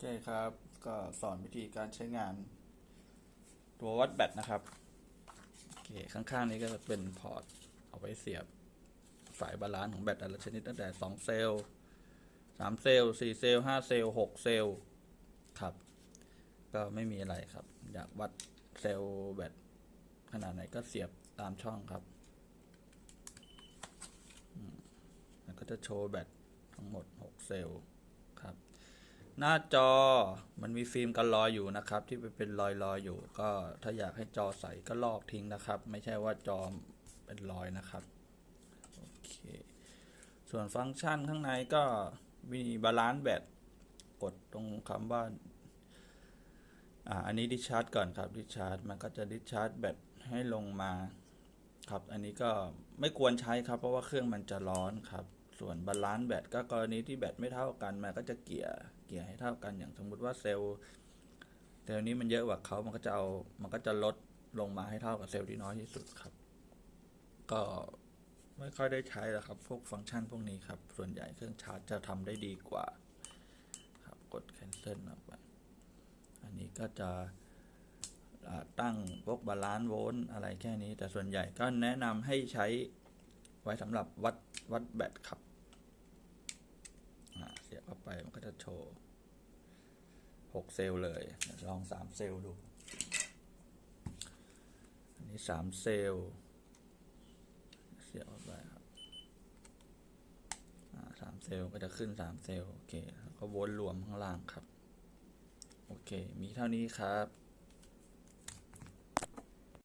เคครับ ก็สอนวิธีการใช้งาน ตัววัดแบตนะครับ โอเค ข้างๆนี้ก็จะเป็นพอร์ต เอาไว้เสียบสายบาลานซ์ของแบตแต่ละชนิดตั้งแต่ 2 เซลล์ 3 เซลล์ 4 เซลล์ 5 เซลล์ 6 เซลล์ ครับ ก็ไม่มีอะไรครับ อยากวัดเซลล์แบตขนาดไหนก็เสียบตามช่องครับอืมมันก็จะโชว์แบตทั้งหมด 6 เซลล์ หน้าจอมันมีฟิล์มกันรอยอยู่นะครับ ที่เป็นรอยรอยๆอยู่ ก็ถ้าอยากให้จอใสก็ลอกทิ้งนะครับ ไม่ใช่ว่าจอเป็นรอยนะครับโอเคส่วนฟังก์ชันข้างในก็มีบาลานซ์แบตกดตรงคำว่าอ่าอันนี้ดิชาร์จก่อนครับดิชาร์จมันก็จะดิชาร์จแบตให้ลงมาครับ อันนี้ก็ไม่ควรใช้ครับ เพราะว่าเครื่องมันจะร้อนครับ ส่วนบาลานซ์แบตก็กรณีที่แบตไม่เท่ากันมันก็จะเกี่ยเกี่ยให้เท่ากันอย่างสมมุติว่าเซลล์เซลล์นี้มันเยอะกว่าเขามันก็จะเอามันก็จะลดลงมาให้เท่ากับเซลล์ที่น้อยที่สุดครับ ก็ไม่ค่อยได้ใช้แล้วครับ พวกฟังก์ชันพวกนี้ครับ ส่วนใหญ่เครื่องชาร์จจะทำได้ดีกว่า ครับกด cancel ออกไปอันนี้ก็จะตั้งพวกบาลานซ์โวลต์อะไรแค่นี้ แต่ส่วนใหญ่ก็แนะนำให้ใช้ไว้สำหรับวัดวัดแบตครับ เข้าไปมันก็จะโชว์หกเซลล์เลย ลองสามเซลล์ดู อันนี้สามเซลล์เสียบเข้าไปครับสามเซลล์ก็จะขึ้นสามเซลล์โอเคแล้วก็วนรวมข้างล่างครับ โอเค มีเท่านี้ครับ